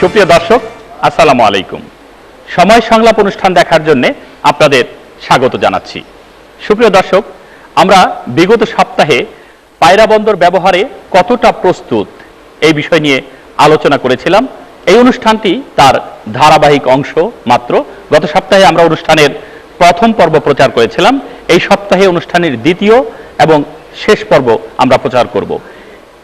সুপ্রিয় দর্শক, আসসালামু আলাইকুম। সময় সংলাপ অনুষ্ঠান দেখার জন্য আপনাদের স্বাগত জানাচ্ছি। সুপ্রিয় দর্শক, আমরা বিগত সপ্তাহে পায়রা বন্দর ব্যবহারে কতটা প্রস্তুত এই বিষয় নিয়ে আলোচনা করেছিলাম। এই অনুষ্ঠানটি তার ধারাবাহিক অংশ মাত্র। গত সপ্তাহে আমরা অনুষ্ঠানের প্রথম পর্ব প্রচার করেছিলাম। এই সপ্তাহে অনুষ্ঠানের দ্বিতীয় এবং শেষ পর্ব আমরা প্রচার করব।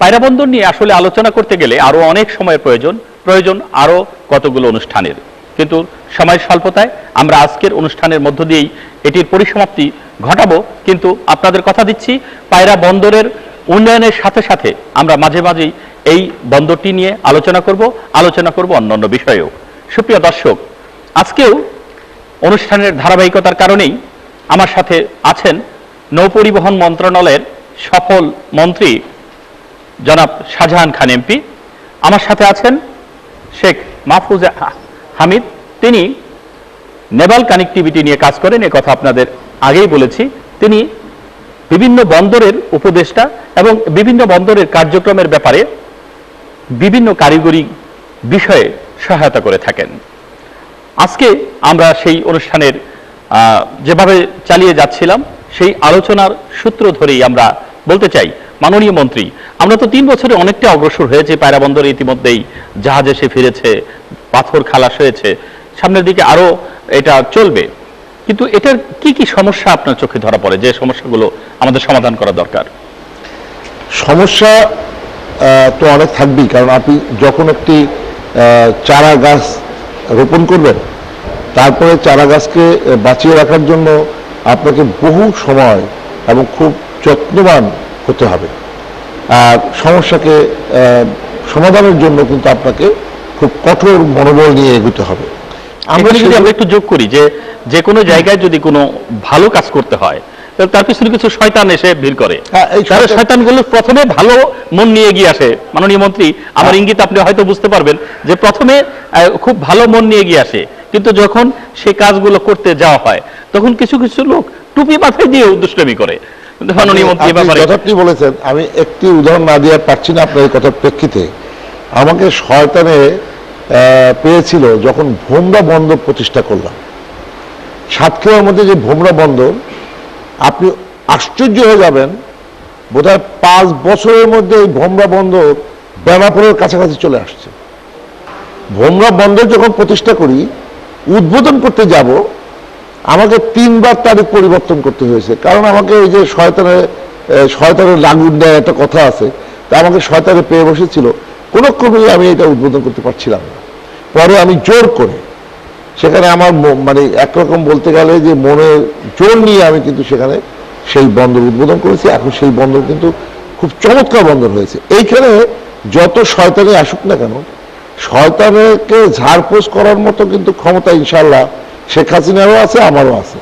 পায়রা বন্দর নিয়ে আসলে আলোচনা করতে গেলে আরও অনেক সময়ের প্রয়োজন। প্রয়োজন আরও কতগুলো অনুষ্ঠানের। কিন্তু সময় স্বল্পতায় আমরা আজকের অনুষ্ঠানের মধ্য দিয়েই এটির পরিসমাপ্তি ঘটাবো। কিন্তু আপনাদের কথা দিচ্ছি, পায়রা বন্দরের উন্নয়নের সাথে সাথে আমরা মাঝে মাঝেই এই বন্দরটি নিয়ে আলোচনা করব আলোচনা করব অন্যান্য বিষয়েও। সুপ্রিয় দর্শক, আজকেও অনুষ্ঠানের ধারাবাহিকতার কারণেই আমার সাথে আছেন নৌপরিবহন মন্ত্রণালয়ের সফল মন্ত্রী জনাব শাহজাহান খান এমপি। আমার সাথে আছেন শেখ মাহফুজ হামিদ, তিনি নেভাল কানেক্টিভিটি নিয়ে কাজ করেন, এ কথা আপনাদের আগেই বলেছি। তিনি বিভিন্ন বন্দরের উপদেষ্টা এবং বিভিন্ন বন্দরের কার্যক্রমের ব্যাপারে বিভিন্ন কারিগরি বিষয়ে সহায়তা করে থাকেন। আজকে আমরা সেই অনুষ্ঠানের যেভাবে চালিয়ে যাচ্ছিলাম, সেই আলোচনার সূত্র ধরেই আমরা বলতে চাই, মাননীয় মন্ত্রী, আমরা তো তিন বছরে অনেকটা অগ্রসর হয়েছে পায়রা বন্দরে ইতিমধ্যেই, জাহাজ এসে ফিরেছে, পাথর খালাস হয়েছে, সামনের দিকে আরও এটা চলবে। কিন্তু এটার কি কি সমস্যা আপনার চোখে ধরা পড়ে, যে সমস্যাগুলো আমাদের সমাধান করা দরকার? সমস্যা তো অনেক থাকবেই, কারণ আপনি যখন একটি চারা গাছ রোপণ করবেন, তারপরে চারা গাছকে বাঁচিয়ে রাখার জন্য আপনাকে বহু সময় এবং খুব যত্নবান হতে হবে। আর সমস্যাকে সমাধানের জন্য কিন্তু আপনাকে খুব কঠোর মনোবল নিয়ে এগোতে হবে। আমরা যদি আমরা একটু যোগ করি যে যে কোনো জায়গায় যদি কোনো ভালো কাজ করতে হয় তাহলে তার পিছনে কিছু শয়তান এসে ভিড় করে। হ্যাঁ, শয়তান- শয়তানগুলো প্রথমে ভালো মন নিয়ে এগিয়ে আসে। মাননীয় মন্ত্রী আমার হ্যাঁ। ইঙ্গিত আপনি হয়তো বুঝতে পারবেন যে প্রথমে খুব ভালো মন নিয়ে এগিয়ে আসে। কিন্তু যখন সে কাজগুলো করতে যাওয়া হয় তখন কিছু কিছু লোক টুপি মাথায় দিয়ে দুষ্টমি করে। যথার্থই বলেছেন আমি একটি উদাহরণ না দিয়ে পারছি না আপনার কথার প্রেক্ষিতে। আমাকে শয়তানে পেয়েছিল যখন ভোমরা বন্দর প্রতিষ্ঠা করলাম। সাতক্ষীরার মধ্যে যে ভোমরা বন্দর আপনি আশ্চর্য হয়ে যাবেন বোধহয় পাঁচ বছরের মধ্যে এই ভোমরা বন্দর বেনাপুরের কাছাকাছি চলে আসছে। ভোমরা বন্দর যখন প্রতিষ্ঠা করি উদ্বোধন করতে যাব আমাকে তিনবার তারিখ পরিবর্তন করতে হয়েছে। কারণ আমাকে এই যে শয়তানের শয়তানের লাগুন দেয় একটা কথা আছে, তা আমাকে শয়তানে পেয়ে বসেছিল। কোনো ক্রমেই আমি এটা উদ্বোধন করতে পারছিলাম না। পরে আমি জোর করে, সেখানে আমার মানে একরকম বলতে গেলে যে মনের জোর নিয়ে আমি কিন্তু সেখানে সেই বন্দর উদ্বোধন করেছি। এখন সেই বন্দর কিন্তু খুব চমৎকার বন্দর হয়েছে। এইখানে যত শয়তানি আসুক না কেন, শয়তানকে ঝাড়পোষ করার মতো কিন্তু ক্ষমতা ইনশাল্লাহ শেখ হাসিনারও আছে আমারও আছে।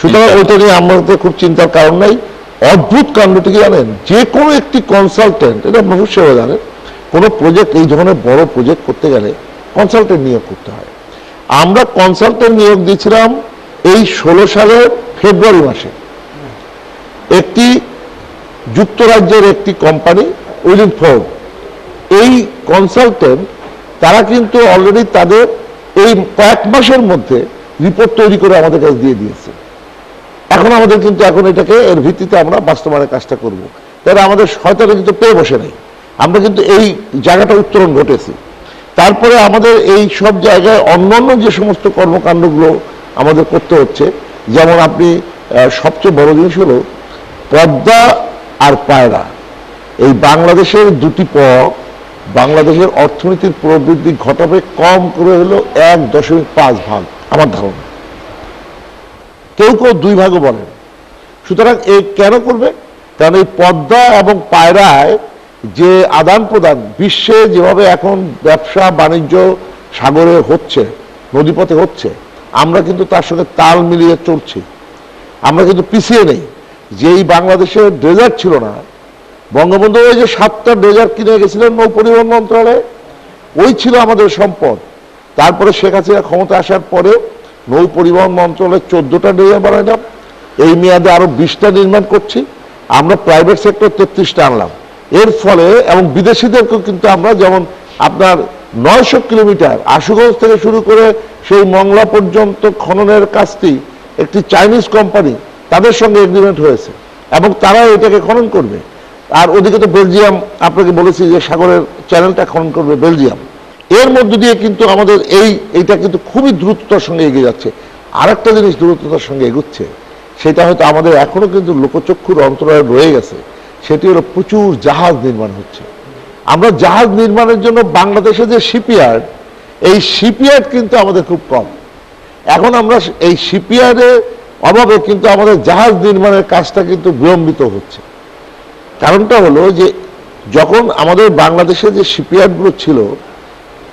সুতরাং ওইটা নিয়ে আমাদের খুব চিন্তার কারণ নাই। অদ্ভুত কাণ্ডটি কি জানেন যে কোনো একটি কনসালটেন্ট এটা অবশ্যই জানেন কোনো প্রজেক্ট এই ধরনের বড় প্রজেক্ট করতে গেলে কনসালটেন্ট নিয়োগ করতে হয়। আমরা কনসালটেন্ট নিয়োগ দিয়েছিলাম এই ষোলো সালের ফেব্রুয়ারি মাসে। একটি যুক্তরাজ্যের একটি কোম্পানি উইলিং ফোর্ড এই কনসালটেন্ট তারা কিন্তু অলরেডি তাদের এই কয়েক মাসের মধ্যে রিপোর্ট তৈরি করে আমাদের কাছে দিয়ে দিয়েছে। এখন আমাদের কিন্তু এখন এটাকে এর ভিত্তিতে আমরা বাস্তবায়নের কাজটা করব। তাহলে আমাদের শয়তানে কিন্তু পেয়ে বসে নেই। আমরা কিন্তু এই জায়গাটা উত্তরণ ঘটেছি। তারপরে আমাদের এই সব জায়গায় অন্যান্য যে সমস্ত কর্মকাণ্ডগুলো আমাদের করতে হচ্ছে, যেমন আপনি সবচেয়ে বড় জিনিস হলো পদ্মা আর পায়রা। এই বাংলাদেশের দুটি পথ, বাংলাদেশের অর্থনীতির প্রবৃদ্ধি ঘটাবে কম করে হলো এক দশমিক পাঁচ ভাগ। আমার ধারণা। কেউ কেউ দুই ভাগও বলেন সুতরাং এই কেন করবে? কারণ এই পদ্মা এবং পায়রায় যে আদান প্রদান, বিশ্বে যেভাবে এখন ব্যবসা বাণিজ্য সাগরে হচ্ছে, নদীপথে হচ্ছে, আমরা কিন্তু তার সঙ্গে তাল মিলিয়ে চলছি। আমরা কিন্তু পিছিয়ে নেই। যেই বাংলাদেশে ডেজার্ট ছিল না, বঙ্গবন্ধু ওই যে সাতটা ডেজার্ট কিনে গেছিলেন নৌ পরিবহন মন্ত্রণালয়ে, ওই ছিল আমাদের সম্পদ। তারপরে শেখ হাসিনা ক্ষমতা আসার পরে নৌ পরিবহন মন্ত্রণালয় চোদ্দটা ডেজার বানাইলাম এই মেয়াদে আরও বিশটা নির্মাণ করছি। আমরা প্রাইভেট সেক্টর তেত্রিশটা আনলাম। এর ফলে এবং বিদেশিদেরকেও কিন্তু আমরা যেমন আপনার নয়শো কিলোমিটার আশুগঞ্জ থেকে শুরু করে সেই মংলা পর্যন্ত খননের কাজটি একটি চাইনিজ কোম্পানি তাদের সঙ্গে এগ্রিমেন্ট হয়েছে এবং তারা এটাকে খনন করবে। আর ওদিকে তো বেলজিয়াম, আপনাকে বলেছি যে সাগরের চ্যানেলটা খনন করবে বেলজিয়াম। এর মধ্য দিয়ে কিন্তু আমাদের এই, এইটা কিন্তু খুবই দ্রুততার সঙ্গে এগিয়ে যাচ্ছে। আরেকটা জিনিস দ্রুততার সঙ্গে এগুচ্ছে, সেটা হয়তো আমাদের এখনও কিন্তু লোকচক্ষুর অন্তরায় রয়ে গেছে, সেটি হলো প্রচুর জাহাজ নির্মাণ হচ্ছে। আমরা জাহাজ নির্মাণের জন্য বাংলাদেশে যে শিপইয়ার্ড এই শিপইয়ার্ড কিন্তু আমাদের খুব কম। এখন আমরা এই শিপইয়ার্ডের অভাবে কিন্তু আমাদের জাহাজ নির্মাণের কাজটা কিন্তু বিলম্বিত হচ্ছে। কারণটা হলো যে, যখন আমাদের বাংলাদেশে যে শিপইয়ার্ডগুলো ছিল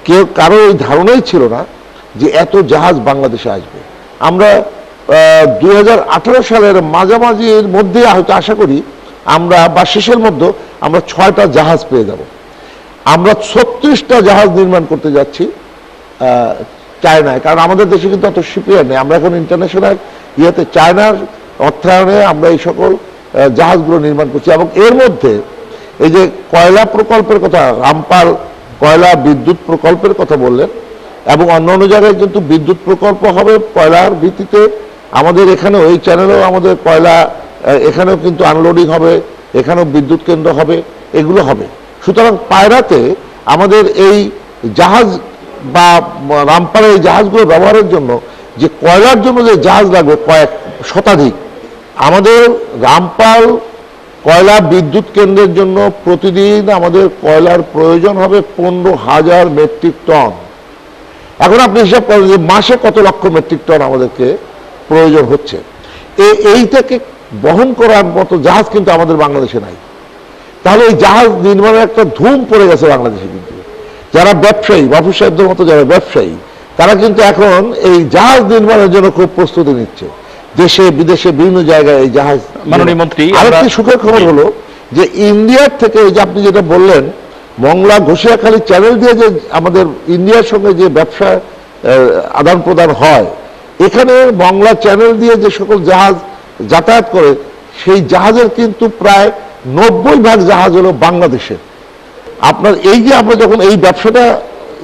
কেউ কারও ওই ধারণাই ছিল না যে এত জাহাজ বাংলাদেশে আসবে। আমরা দু হাজার আঠারো সালের মাঝামাঝির মধ্যে হয়তো আশা করি আমরা, বা শেষের মধ্যে আমরা ছয়টা জাহাজ পেয়ে যাব। আমরা ছত্রিশটা জাহাজ নির্মাণ করতে যাচ্ছি চায়নায়, কারণ আমাদের দেশে কিন্তু অত শিপিয়ার নেই। আমরা এখন ইন্টারন্যাশনাল ইয়েতে চায়নার অর্থায়নে আমরা এই সকল জাহাজগুলো নির্মাণ করছি। এবং এর মধ্যে এই যে কয়লা প্রকল্পের কথা, রামপাল কয়লা বিদ্যুৎ প্রকল্পের কথা বললেন, এবং অন্য অন্য জায়গায় কিন্তু বিদ্যুৎ প্রকল্প হবে কয়লার ভিত্তিতে। আমাদের এখানেও, এই চ্যানেলেও আমাদের কয়লা এখানেও কিন্তু আনলোডিং হবে, এখানেও বিদ্যুৎ কেন্দ্র হবে, এগুলো হবে। সুতরাং পায়রাতে আমাদের এই জাহাজ বা রামপালের এই জাহাজগুলো ব্যবহারের জন্য, যে কয়লার জন্য যে জাহাজ লাগবে কয়েক শতাধিক, আমাদের রামপাল কয়লা বিদ্যুৎ কেন্দ্রের জন্য প্রতিদিন আমাদের কয়লার প্রয়োজন হবে পনেরো হাজার মেট্রিক টন। এখন আপনি হিসাব করেন যে মাসে কত লক্ষ মেট্রিক টন আমাদেরকে প্রয়োজন হচ্ছে। এইটাকে বহন করার মতো জাহাজ কিন্তু আমাদের বাংলাদেশে নাই। তাহলে এই জাহাজ নির্মাণের একটা ধুম পড়ে গেছে বাংলাদেশে কিন্তু। যারা ব্যবসায়ী বাবু সাহেবদের মতো যারা ব্যবসায়ী, তারা কিন্তু এখন এই জাহাজ নির্মাণের জন্য খুব প্রস্তুতি নিচ্ছে। দেশে বিদেশে বিভিন্ন জায়গায় এই জাহাজ মাননীয় মন্ত্রী, আরেকটি সুখের খবর হলো যে ইন্ডিয়ার থেকে এই যে আপনি যেটা বললেন মংলা ঘোষিয়াখালী চ্যানেল দিয়ে যে আমাদের ইন্ডিয়ার সঙ্গে যে ব্যবসা আদান প্রদান হয় এখানে মংলা চ্যানেল দিয়ে যে সকল জাহাজ যাতায়াত করে সেই জাহাজের কিন্তু প্রায় নব্বই ভাগ জাহাজ হলো বাংলাদেশের। আপনার এই যে আমরা যখন এই ব্যবসাটা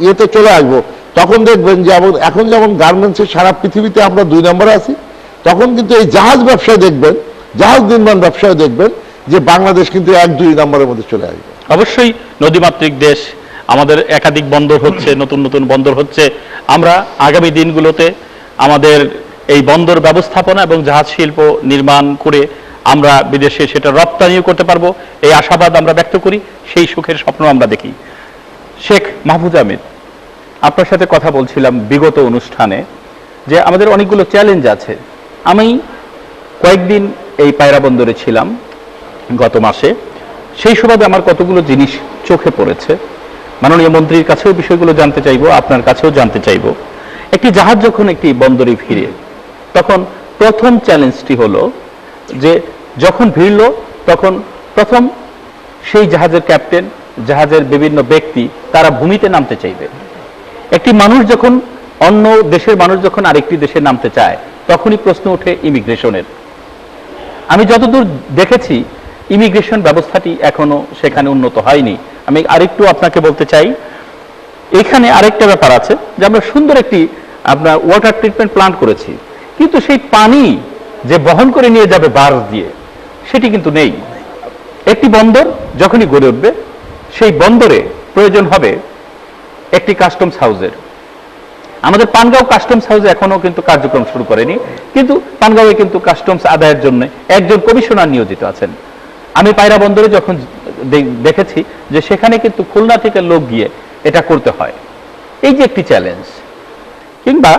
ইয়েতে চলে আসব তখন দেখবেন যে যেমন এখন যেমন গার্মেন্টসের সারা পৃথিবীতে আমরা দুই নম্বরে আছি। তখন কিন্তু এই জাহাজ ব্যবসায় দেখবেন, জাহাজ নির্মাণ ব্যবসায় দেখবেন যে বাংলাদেশ কিন্তু এক দুই নম্বরের মধ্যে চলে আসবে। অবশ্যই নদীমাতৃক দেশ, আমাদের একাধিক বন্দর হচ্ছে, নতুন নতুন বন্দর হচ্ছে। আমরা আগামী দিনগুলোতে আমাদের এই বন্দর ব্যবস্থাপনা এবং জাহাজ শিল্প নির্মাণ করে আমরা বিদেশে সেটা রপ্তানিও করতে পারব। এই আশাবাদ আমরা ব্যক্ত করি, সেই সুখের স্বপ্ন আমরা দেখি। শেখ মাহফুজ আহমেদ, আপনার সাথে কথা বলছিলাম বিগত অনুষ্ঠানে যে আমাদের অনেকগুলো চ্যালেঞ্জ আছে। আমি কয়েকদিন এই পায়রা বন্দরে ছিলাম, গত মাসে। সেই সুবাদে আমার কতগুলো জিনিস চোখে পড়েছে। মাননীয় মন্ত্রীর কাছেও বিষয়গুলো জানতে চাইব, আপনার কাছেও জানতে চাইব। একটি জাহাজ যখন একটি বন্দরে ফিরে, তখন প্রথম চ্যালেঞ্জটি হলো যে যখন ভিড়ল, তখন প্রথম সেই জাহাজের ক্যাপ্টেন, জাহাজের বিভিন্ন ব্যক্তি, তারা ভূমিতে নামতে চাইবে। একটি মানুষ যখন অন্য দেশের মানুষ যখন আরেকটি দেশে নামতে চায় তখনই প্রশ্ন ওঠে ইমিগ্রেশনের। আমি যতদূর দেখেছি, ইমিগ্রেশন ব্যবস্থাটি এখনও সেখানে উন্নত হয়নি। আমি আরেকটু আপনাকে বলতে চাই, এখানে আরেকটা ব্যাপার আছে যে আমরা সুন্দর একটি আপনার ওয়াটার ট্রিটমেন্ট প্লান্ট করেছি, কিন্তু সেই পানি যে বহন করে নিয়ে যাবে বার্জ দিয়ে, সেটি কিন্তু নেই। একটি বন্দর যখনই গড়ে উঠবে, সেই বন্দরে প্রয়োজন হবে একটি কাস্টমস হাউসের আমাদের পানগাঁও কাস্টমস হাউস এখনও কিন্তু কার্যক্রম শুরু করেনি। কিন্তু পানগাঁওয়ে কিন্তু কাস্টমস আদায়ের জন্য একজন কমিশনার নিয়োজিত আছেন। আমি পায়রা বন্দরে যখন দেখেছি যে সেখানে কিন্তু খুলনা থেকে লোক গিয়ে এটা করতে হয়। এই যে একটি চ্যালেঞ্জ কিংবা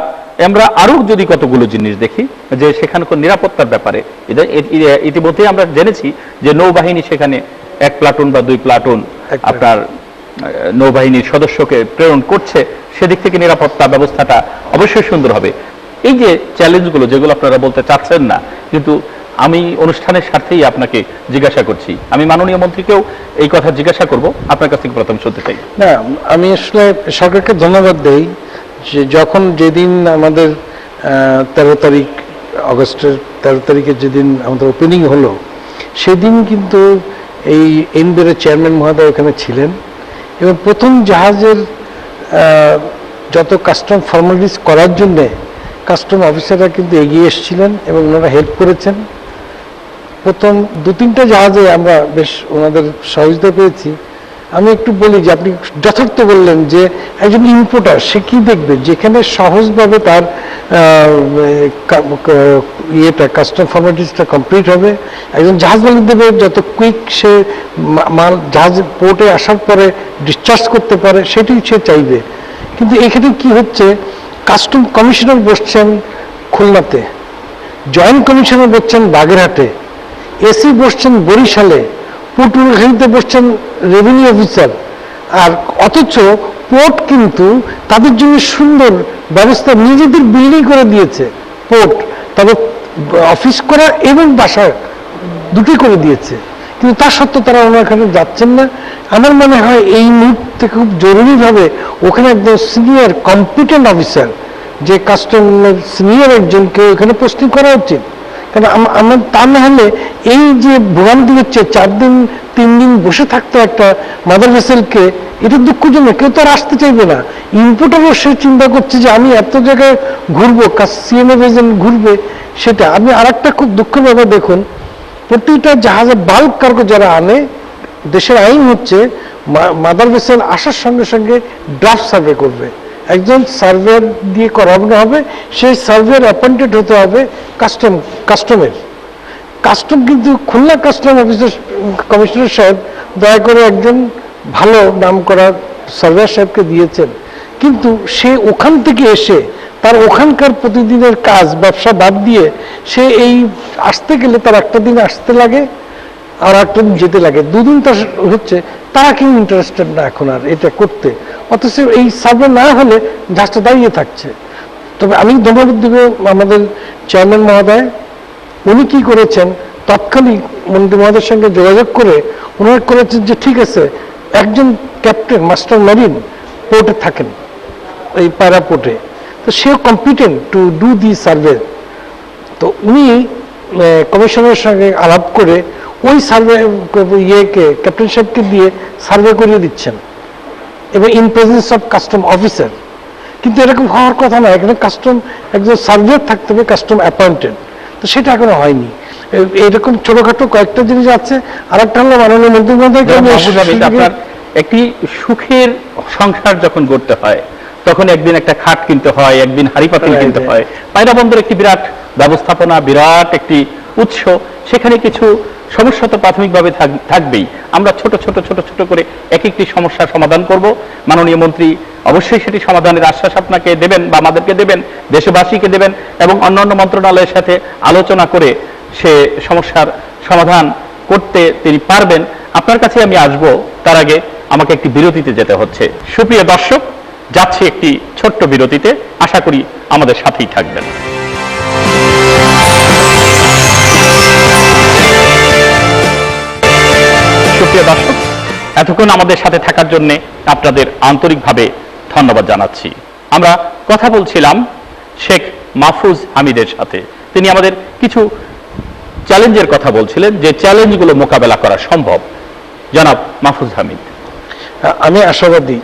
আমরা আরও যদি কতগুলো জিনিস দেখি যে সেখানকার নিরাপত্তার ব্যাপারে ইতিমধ্যেই আমরা জেনেছি যে নৌবাহিনী সেখানে এক প্লাটুন বা দুই প্লাটুন। আপনার নৌবাহিনীর সদস্যকে প্রেরণ করছে, সেদিক থেকে নিরাপত্তা ব্যবস্থাটা অবশ্যই সুন্দর হবে। এই যে চ্যালেঞ্জগুলো যেগুলো আপনারা বলতে চাচ্ছেন না, কিন্তু আমি অনুষ্ঠানের স্বার্থেই আপনাকে জিজ্ঞাসা করছি। আমি মাননীয় মন্ত্রীকেও এই কথা জিজ্ঞাসা করব, আপনার কাছ থেকে প্রথম শুনতে চাই। না, আমি আসলে সরকারকে ধন্যবাদ দেই যে যখন যেদিন আমাদের তেরো তারিখ, আগস্টের তেরো তারিখে যেদিন আমাদের ওপেনিং হলো, সেদিন কিন্তু এই এনবিআর চেয়ারম্যান মহোদয় ওখানে ছিলেন। এবং প্রথম জাহাজের যত কাস্টম ফর্মালিটিস করার জন্যে কাস্টম অফিসাররা কিন্তু এগিয়ে এসেছিলেন এবং ওনারা হেল্প করেছেন। প্রথম দু তিনটা জাহাজে আমরা বেশ ওনাদের সহযোগিতা পেয়েছি। আমি একটু বলি যে আপনি যথার্থ বললেন যে একজন ইম্পোর্টার সে কি দেখবে? যেখানে সহজভাবে তার ইয়েটা কাস্টম ফর্মালিটিসটা কমপ্লিট হবে। একজন জাহাজ মালিক দেবে, যত কুইক সে মাল জাহাজ পোর্টে আসার পরে ডিসচার্জ করতে পারে, সেটাই সে চাইবে। কিন্তু এখানে কি হচ্ছে? কাস্টম কমিশনার বসছেন খুলনাতে জয়েন্ট কমিশনার বসছেন বাগেরহাটে এসি বসছেন বরিশালে পটুয়াখালীতে বসছেন রেভিনিউ অফিসার আর অথচ পোর্ট কিন্তু তাদের জন্য সুন্দর ব্যবস্থা নিজেদের বিল্ডিং করে দিয়েছে পোর্ট তবে অফিস করা এবং বাসা দুটি করে দিয়েছে। কিন্তু তা সত্ত্বেও তারা ওখানে যাচ্ছেন না। আমার মনে হয় এই মুহূর্তে খুব জরুরিভাবে ওখানে একদম সিনিয়র কম্পিটেন্ট অফিসার যে কাস্টমের সিনিয়র একজনকে ওখানে পোস্টিং করা উচিত। কারণ আমার তা না হলে এই যে ভোগান্তি হচ্ছে চার দিন, তিন দিন বসে থাকতো একটা মাদার ভেসেলকে এটা দুঃখজনক, কেউ তো আর আসতে চাইবে না। ইম্পোর্টারও সে চিন্তা করছে যে আমি এত জায়গায় ঘুরবো সিএমএ এজেন্ট ঘুরবে সেটা। আপনি আর একটা খুব দুঃখের ব্যাপার দেখুন, প্রতিটা জাহাজে বাল্ক কার্গো যারা আনে, দেশের আইন হচ্ছে মাদার ভেসেল আসার সঙ্গে সঙ্গে ড্রাফট সার্ভে করবে। একজন সার্ভেয়ার দিয়ে করানো হবে, সেই সার্ভেয়ার অ্যাপয়েন্টেড হতে হবে কাস্টম কাস্টমের কাস্টম কিন্তু খুলনা কাস্টম অফিসার কমিশনার সাহেব দয়া করে একজন ভালো নাম করা সার্ভেয়ার সাহেবকে দিয়েছেন। কিন্তু সে ওখান থেকে এসে তার ওখানকার প্রতিদিনের কাজ, ব্যবসা বাদ দিয়ে সে এই আসতে গেলে তার একটা দিন আসতে লাগে আর একটা দিন যেতে লাগে। দুদিন তার হচ্ছে, তারা কেউ ইন্টারেস্টেড না এখন আর এটা করতে। অথচ এই সার্ভে না হলে জাহাজটা দাঁড়িয়ে থাকছে। তবে আমি ধন্যবাদ দেব আমাদের চেয়ারম্যান মহোদয় উনি কি করেছেন? তৎক্ষণিক মন্ত্রী মহোদয়ের সঙ্গে যোগাযোগ করে ওনারা করেছেন যে, ঠিক আছে, একজন ক্যাপ্টেন, মাস্টার মারিন পোর্টে থাকেন, এই পায়রা পোর্টে। তো সেও competent to do the survey তো উনি কমিশনারের সঙ্গে আলাপ করে ওই সার্ভে ইয়েকে ক্যাপ্টেন সাহেবকে দিয়ে সার্ভে করিয়ে দিচ্ছেন। এবং in presence of custom officer কিন্তু এরকম হওয়ার কথা না, এখানে কাস্টম একজন সার্ভেয়ার থাকতে হবে কাস্টম অ্যাপয়েন্টেড তো সেটা এখনও হয়নি। এরকম ছোটখাটো কয়েকটা জিনিস আছে আর একটা হলো মাননীয় মন্ত্রী মহোদয়কে যেমন আমি মাহফুজ হামিদ, সুযোগে- আপনার একটি সুখের সংসার যখন গড়তে হয় তখন একদিন একটা খাট কিনতে হয় একদিন হাড়ি পাতিল কিনতে হয়। পায়রা বন্দর একটি বিরাট ব্যবস্থাপনা বিরাট একটি উৎস, সেখানে কিছু সমস্যা তো প্রাথমিকভাবে থাকবেই। আমরা ছোট ছোট ছোট ছোট করে এক একটি সমস্যার সমাধান করব। মাননীয় মন্ত্রী অবশ্যই সেটি সমাধানের আশ্বাস আপনাকে দেবেন বা আমাদেরকে দেবেন, দেশবাসীকে দেবেন এবং অন্যান্য মন্ত্রণালয়ের সাথে আলোচনা করে সে সমস্যার সমাধান করতে তিনি পারবেন। আপনার কাছে আমি আসব, তার আগে আমাকে একটি বিরতিতে যেতে হচ্ছে। সুপ্রিয় দর্শক, যাচ্ছি একটি ছোট্ট বিরতিতে। আশা করি আমাদের সাথেই থাকবেন। সুপ্রিয় দর্শক, এতক্ষণ আমাদের সাথে থাকার জন্য আপনাদের আন্তরিকভাবে ধন্যবাদ জানাচ্ছি। আমরা কথা বলছিলাম শেখ মাহফুজ হামিদের সাথে। তিনি আমাদের কিছু চ্যালেঞ্জের কথা বলছিলেন, যে চ্যালেঞ্জগুলো মোকাবেলা করা সম্ভব। জনাব মাহফুজ হামিদ। আমি আশাবাদী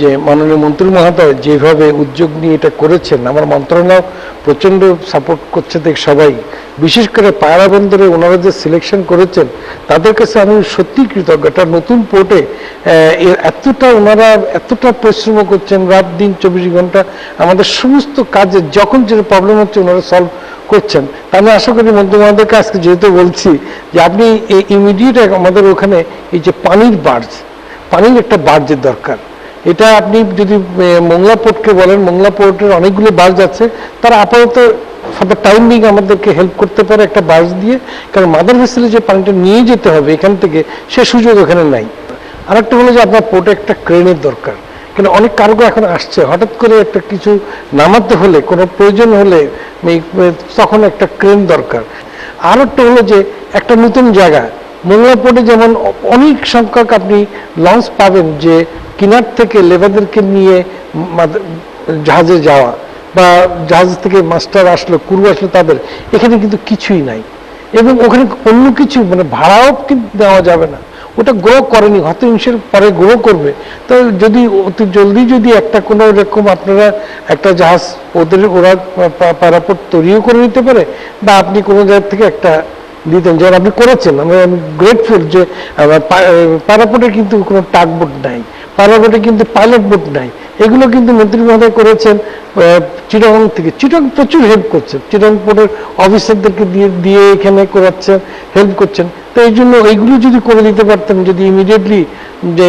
যে মাননীয় মন্ত্রী মহোদয় যেভাবে উদ্যোগ নিয়ে এটা করেছেন, আমার মন্ত্রণালয় প্রচণ্ড সাপোর্ট করছে দেখ সবাই। বিশেষ করে পায়রা বন্দরে ওনারা যে সিলেকশন করেছেন, তাদের কাছে আমি সত্যি কৃতজ্ঞ। একটা নতুন পোর্টে এতটা ওনারা এতটা পরিশ্রম করছেন, রাত দিন চব্বিশ ঘণ্টা আমাদের সমস্ত কাজে যখন যেটা প্রবলেম হচ্ছে ওনারা সলভ করছেন। তা আমি আশা করি মন্ত্রী মহোদয়কে আজকে যেহেতু বলছি যে আপনি ইমিডিয়েট আমাদের ওখানে এই যে পানির বার্জ পানির একটা বার্জের দরকার। এটা আপনি যদি মোংলা পোর্টকে বলেন মোংলা পোর্টের অনেকগুলো বাস আছে তারা আপাতত ফর দ্য টাইম আমাদেরকে হেল্প করতে পারে একটা বাস দিয়ে, কারণ মাদার ভেসেলে যে পানিটা নিয়ে যেতে হবে এখান থেকে, সে সুযোগ এখানে নাই। আরেকটা হলো যে আপনার পোর্টে একটা ক্রেনের দরকার, কেন অনেক কার্গো এখন আসছে, হঠাৎ করে একটা কিছু নামাতে হলে, কোনো প্রয়োজন হলে তখন একটা ক্রেন দরকার। আর একটা হলো যে একটা নতুন জায়গা মোংলা পোর্টে যেমন অনেক সংখ্যক আপনি লঞ্চ পাবেন যে কিনার থেকে লেবারদেরকে নিয়ে জাহাজে যাওয়া বা জাহাজ থেকে মাস্টার আসলো, কুরু আসলো তাদের, এখানে কিন্তু কিছুই নাই। এবং ওখানে অন্য কিছু মানে ভাড়াও কিন্তু দেওয়া যাবে না। ওটা গ্রো করেনি, হয়তো ইনিশের পরে গ্রো করবে। তো যদি অতি জলদি যদি একটা কোনো এরকম আপনারা একটা জাহাজ ওদের, ওরা প্যারাপোর্ট তৈরিও করে নিতে পারে, বা আপনি কোনো জায়গা থেকে একটা দিতেন। যেমন আপনি করেছেন, আমি গ্রেটফুল যে প্যারাপোর্টে কিন্তু কোনো টাক বোট নাই। প্যারাপোর্টে কিন্তু পাইলট বোট নাই। এগুলো কিন্তু মন্ত্রী মহোদয় করেছেন চিটাগং থেকে। চিটাং প্রচুর হেল্প করছেন। চিটাং পোর্টের অফিসারদেরকে দিয়ে দিয়ে এখানে করাচ্ছেন হেল্প করছেন। তো এই জন্য এইগুলো যদি করে দিতে পারতেন, যদি ইমিডিয়েটলি যে,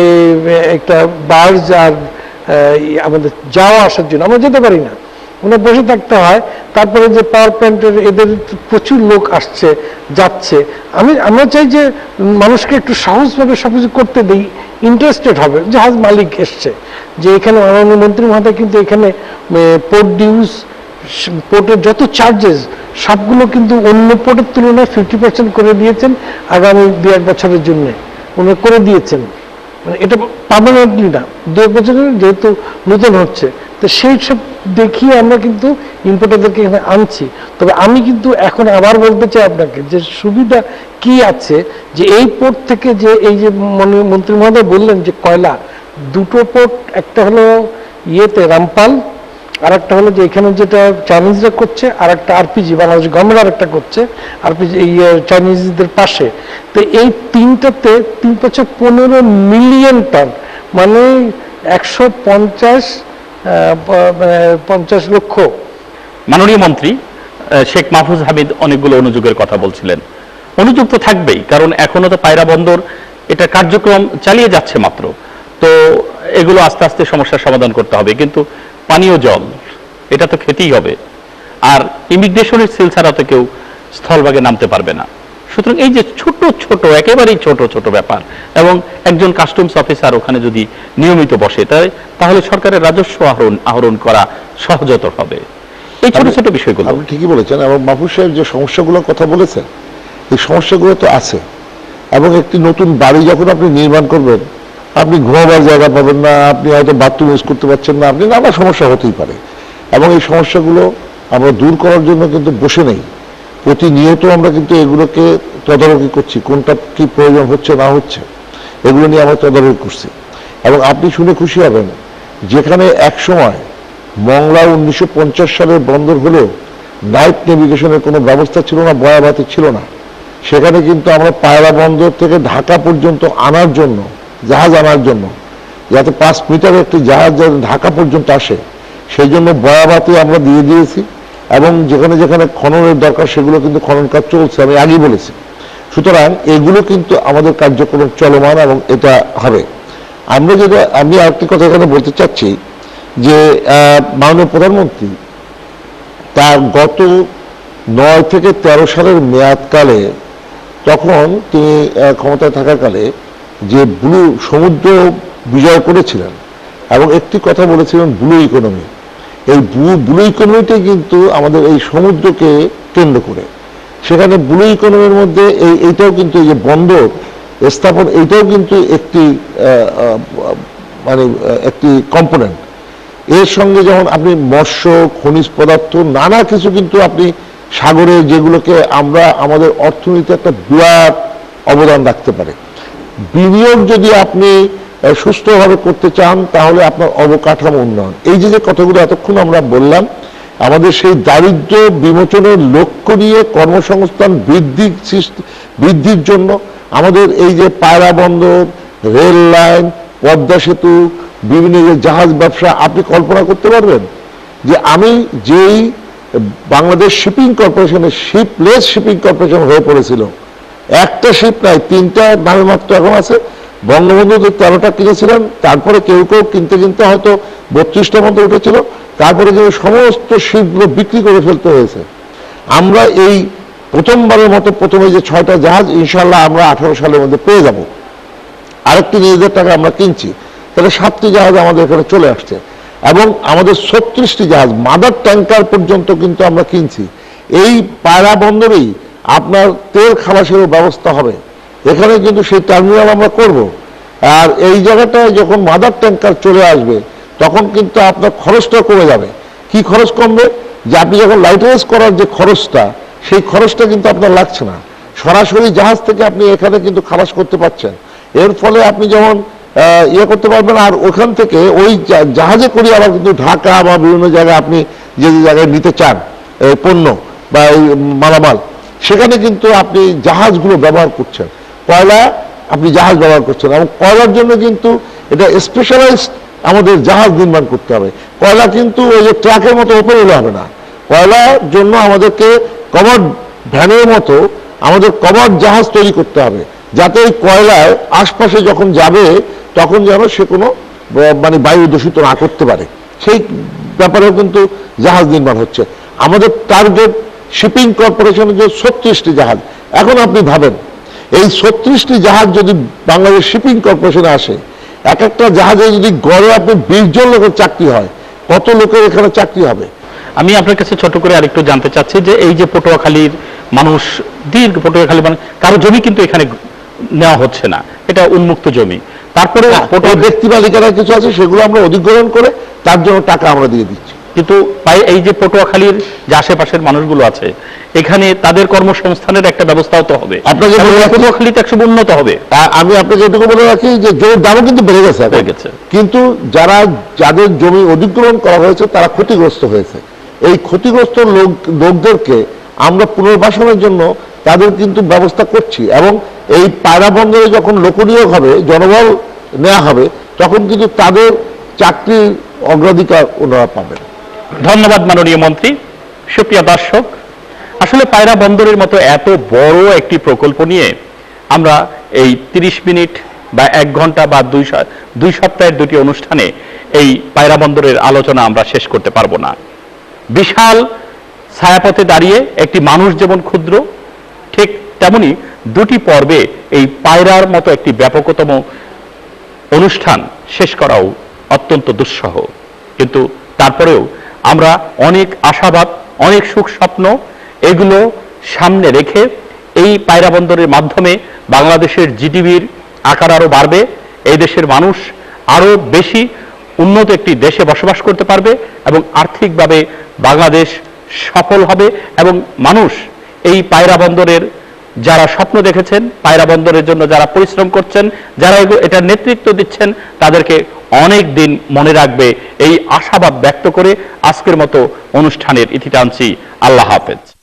একটা বার্জ আর আমাদের যাওয়া আসার জন্য, আমরা যেতে পারি না। ওনার বসে থাকতে হয় তারপরে যে পাওয়ার প্ল্যান্টের এদের প্রচুর লোক আসছে, যাচ্ছে। আমি, আমরা চাই যে মানুষকে একটু সাহসভাবে সব কিছু করতে দিই ইন্টারেস্টেড হবে, জাহাজ মালিক এসছে। যে এখানে মাননীয় মন্ত্রী মহোদয় কিন্তু এখানে পোর্ট ডিউস পোর্টের যত চার্জেস সবগুলো কিন্তু অন্য পোর্টের তুলনায় ফিফটি পার্সেন্ট করে দিয়েছেন আগামী দু এক বছরের জন্য। উনি করে দিয়েছেন। মানে এটা পার্মানেন্টলি না। দু এক বছরের যেহেতু নতুন হচ্ছে, তো সেই সব দেখিয়ে আমরা কিন্তু ইম্পোর্টারদেরকে এখানে আনছি। তবে আমি কিন্তু এখন আবার বলতে চাই আপনাকে যে সুবিধা কি আছে, যে এই পোর্ট থেকে যে এই যে মন্ত্রী মহোদয় বললেন যে কয়লা, দুটো পোর্ট একটা হলো ইয়েতে রামপাল আর একটা হলো যে এখানে যেটা চাইনিজরা করছে আর একটা আরপিজি বাংলাদেশ গভর্নমেন্ট আর একটা করছে আরপিজি এই চাইনিজদের পাশে। তো এই তিনটাতে তিন পনেরো মিলিয়ন টন মানে একশো পঞ্চাশ পঞ্চাশ লক্ষ। মাননীয় মন্ত্রী শেখ মাহফুজ হামিদ অনেকগুলো অনুযোগের কথা বলছিলেন। অনুযোগ তো থাকবেই, কারণ এখনও তো পায়রা বন্দর, এটা কার্যক্রম চালিয়ে যাচ্ছে মাত্র। তো এগুলো আস্তে আস্তে সমস্যার সমাধান করতে হবে। কিন্তু পানীয় জল, এটা তো খেতেই হবে। আর ইমিগ্রেশনের সিল ছাড়া তো কেউ স্থলভাগে নামতে পারবে না। সুতরাং এই যে ছোট ছোট, একেবারেই ছোট ছোট ব্যাপার, এবং একজন কাস্টমস অফিসার ওখানে যদি নিয়মিত বসে তাই তাহলে সরকারের রাজস্ব আহরণ আহরণ করা সহজতর হবে। এই ছোট ছোট বিষয়গুলো। আপনি ঠিকই বলেছেন, এবং মাহফুজ সাহেব যে সমস্যাগুলোর কথা বলেছেন, এই সমস্যাগুলো তো আছে। এবং একটি নতুন বাড়ি যখন আপনি নির্মাণ করবেন আপনি ঘুমাবার জায়গা পাবেন না, আপনি হয়তো বাথরুম ইউজ করতে পারছেন না আপনি নানা সমস্যা হতেই পারে। এবং এই সমস্যাগুলো আমরা দূর করার জন্য কিন্তু বসে নেই। প্রতিনিয়ত আমরা কিন্তু এগুলোকে তদারকি করছি, কোনটা কি প্রয়োজন হচ্ছে, না হচ্ছে, এগুলো নিয়ে আমরা তদারকি করছি। এবং আপনি শুনে খুশি হবেন, যেখানে এক সময় মংলা উনিশশো পঞ্চাশ সালের বন্দর হলেও নাইট নেভিগেশনের কোনো ব্যবস্থা ছিল না, বয়াবাতি ছিল না। সেখানে কিন্তু আমরা পায়রা বন্দর থেকে ঢাকা পর্যন্ত আনার জন্য জাহাজ আনার জন্য, যাতে পাঁচ মিটার একটি জাহাজ যাতে ঢাকা পর্যন্ত আসে, সেই জন্য বয়াবাতি আমরা দিয়ে দিয়েছি এবং যেখানে যেখানে খননের দরকার সেগুলো কিন্তু খনন কাজ চলছে, আমি আগেই বলেছি। সুতরাং এগুলো কিন্তু আমাদের কার্যক্রম চলমান এবং এটা হবে। আমরা যেটা, আমি আরেকটি কথা এখানে বলতে চাচ্ছি যে মাননীয় প্রধানমন্ত্রী, তার গত নয় থেকে তেরো সালের মেয়াদকালে, তখন তিনি ক্ষমতায় থাকাকালে যে ব্লু সমুদ্র বিজয় করেছিলেন এবং একটি কথা বলেছিলেন ব্লু ইকোনমি এই ব্লু ইকোনমিটাই কিন্তু আমাদের এই সমুদ্রকে কেন্দ্র করে। সেখানে ব্লু ইকোনমির মধ্যে এই, এইটাও কিন্তু এই যে বন্দর, স্থাপন, এইটাও কিন্তু একটি মানে একটি কম্পোনেন্ট এর সঙ্গে যেমন আপনি মৎস্য, খনিজ পদার্থ, নানা কিছু কিন্তু আপনি সাগরে যেগুলোকে আমরা, আমাদের অর্থনীতিতে একটা বিরাট অবদান রাখতে পারে। বিনিয়োগ যদি আপনি সুস্থভাবে করতে চান, তাহলে আপনার অবকাঠামো উন্নয়ন। এই যে যে কথাগুলো এতক্ষণ আমরা বললাম, আমাদের সেই দারিদ্র বিমোচনের লক্ষ্য নিয়ে কর্মসংস্থান বৃদ্ধি বৃদ্ধির জন্য আমাদের এই যে পায়রা বন্দর, রেল লাইন, পদ্মা সেতু, বিভিন্ন যে জাহাজ ব্যবসা, আপনি কল্পনা করতে পারবেন যে আমি যেই বাংলাদেশ শিপিং কর্পোরেশনের শিপলেস শিপিং কর্পোরেশন হয়ে পড়েছিল একটা শিপ নাই, তিনটা নামে মাত্র এখন আছে। বঙ্গবন্ধু যে তেরোটা কিনেছিলেন, তারপরে কেউ কেউ কিনতে কিনতে হয়তো বত্রিশটা মতো উঠেছিল। তারপরে যে সমস্ত শিপগুলো বিক্রি করে ফেলতে হয়েছে। আমরা এই প্রথমবারের মতো প্রথমে যে ছয়টা জাহাজ ইনশাল্লাহ আমরা আঠারো সালের মধ্যে পেয়ে যাব। আরেকটি নিজেদের টাকা আমরা কিনছি। তাহলে সাতটি জাহাজ আমাদের এখানে চলে আসছে। এবং আমাদের ছত্রিশটি জাহাজ, মাদার ট্যাঙ্কার পর্যন্ত কিন্তু আমরা কিনছি। এই পায়রা বন্দরেই আপনার তেল খালাসেরও ব্যবস্থা হবে। এখানে কিন্তু সেই টার্মিনাল আমরা করব। আর এই জায়গাটায় যখন মাদার ট্যাঙ্কার চলে আসবে, তখন কিন্তু আপনার খরচটা কমে যাবে। কি খরচ কমবে? যে আপনি যখন লাইটারেজ করার যে খরচটা, সেই খরচটা কিন্তু আপনার লাগছে না। সরাসরি জাহাজ থেকে আপনি এখানে কিন্তু খালাস করতে পারছেন। এর ফলে আপনি যেমন ইয়ে করতে পারবেন, আর ওখান থেকে ওই জাহাজে করে আবার কিন্তু ঢাকা বা বিভিন্ন জায়গায় আপনি যে যে জায়গায় নিতে চান পণ্য বা মালামাল সেখানে কিন্তু আপনি জাহাজগুলো ব্যবহার করছেন। কয়লা আপনি জাহাজ ব্যবহার করছেন এবং কয়লার জন্য কিন্তু এটা স্পেশালাইজড আমাদের জাহাজ নির্মাণ করতে হবে। কয়লা কিন্তু ওই যে ট্রাকের মতো ওপরে হলে হবে না। কয়লার জন্য আমাদেরকে কভার ভ্যানের মতো আমাদের কভার জাহাজ তৈরি করতে হবে। যাতে এই কয়লায় আশপাশে যখন যাবে, তখন যেন সে কোনো মানে বায়ু দূষিত না করতে পারে। সেই ব্যাপারেও কিন্তু জাহাজ নির্মাণ হচ্ছে। আমাদের টার্গেট শিপিং কর্পোরেশনের যে ছত্রিশটি জাহাজ। এখন আপনি ভাবেন এই ছত্রিশটি জাহাজ যদি বাংলাদেশ শিপিং কর্পোরেশনে আসে এক একটা জাহাজে যদি গড়ে আপনি বিশ জন লোকের চাকরি হয় কত লোকের এখানে চাকরি হবে? আমি আপনার কাছে ছোট করে আরেকটু জানতে চাচ্ছি যে এই যে পটুয়াখালীর মানুষ দীর্ঘ পটুয়াখালী মানে কারও জমি কিন্তু এখানে নেওয়া হচ্ছে না এটা উন্মুক্ত জমি। তারপরে পটুয়া ব্যক্তি মালিকানা কিছু আছে সেগুলো আমরা অধিগ্রহণ করে তার জন্য টাকা আমরা দিয়ে দিচ্ছি। কিন্তু এই যে পটুয়াখালীর যে আশেপাশের মানুষগুলো আছে এখানে তাদের কর্মসংস্থানের একটা ব্যবস্থাও তো হবে আপনাকে পটুয়াখালীতে একশো উন্নত হবে আমি আপনাকে এটুকু বলে রাখি যে জমির দামও কিন্তু বেড়ে গেছে। বেড়ে গেছে। কিন্তু যারা যাদের জমি অধিগ্রহণ করা হয়েছে তারা ক্ষতিগ্রস্ত হয়েছে এই ক্ষতিগ্রস্ত লোক লোকদেরকে আমরা পুনর্বাসনের জন্য তাদের কিন্তু ব্যবস্থা করছি এবং এই পায়রা বন্দরে যখন লোকনিয়োগ হবে জনবল নেওয়া হবে তখন কিন্তু তাদের চাকরির অগ্রাধিকার ওনারা পাবেন ধন্যবাদ মাননীয় মন্ত্রী, সুপ্রিয় দর্শক। আসলে পায়রা বন্দরের মতো এত বড় একটি প্রকল্প নিয়ে আমরা এই 30 মিনিট বা এক ঘণ্টা বা দুই দুই সপ্তাহের দুটি অনুষ্ঠানে এই পায়রা বন্দরের আলোচনা আমরা শেষ করতে পারব না। বিশাল ছায়াপথে দাঁড়িয়ে একটি মানুষ যেমন ক্ষুদ্র, ঠিক তেমনি দুটি পর্বে এই পায়রার মতো একটি ব্যাপকতম অনুষ্ঠান শেষ করাও অত্যন্ত দুঃসহ। কিন্তু তারপরেও আমরা অনেক আশাবাদ, অনেক সুখ স্বপ্ন এগুলো সামনে রেখে এই পায়রা বন্দরের মাধ্যমে বাংলাদেশের জিডিপির আকার আরও বাড়বে, এই দেশের মানুষ আরও বেশি উন্নত একটি দেশে বসবাস করতে পারবে এবং আর্থিকভাবে বাংলাদেশ সফল হবে এবং মানুষ এই পায়রা বন্দরের যারা স্বপ্ন দেখেছেন, পায়রা বন্দরের জন্য যারা পরিশ্রম করছেন, যারা এটা নেতৃত্ব দিচ্ছেন, তাদেরকে অনেক দিন মনে রাখবে। এই আশাবাদ ব্যক্ত করে আজকের মতো অনুষ্ঠানের ইতি টানছি। আল্লাহ হাফেজ।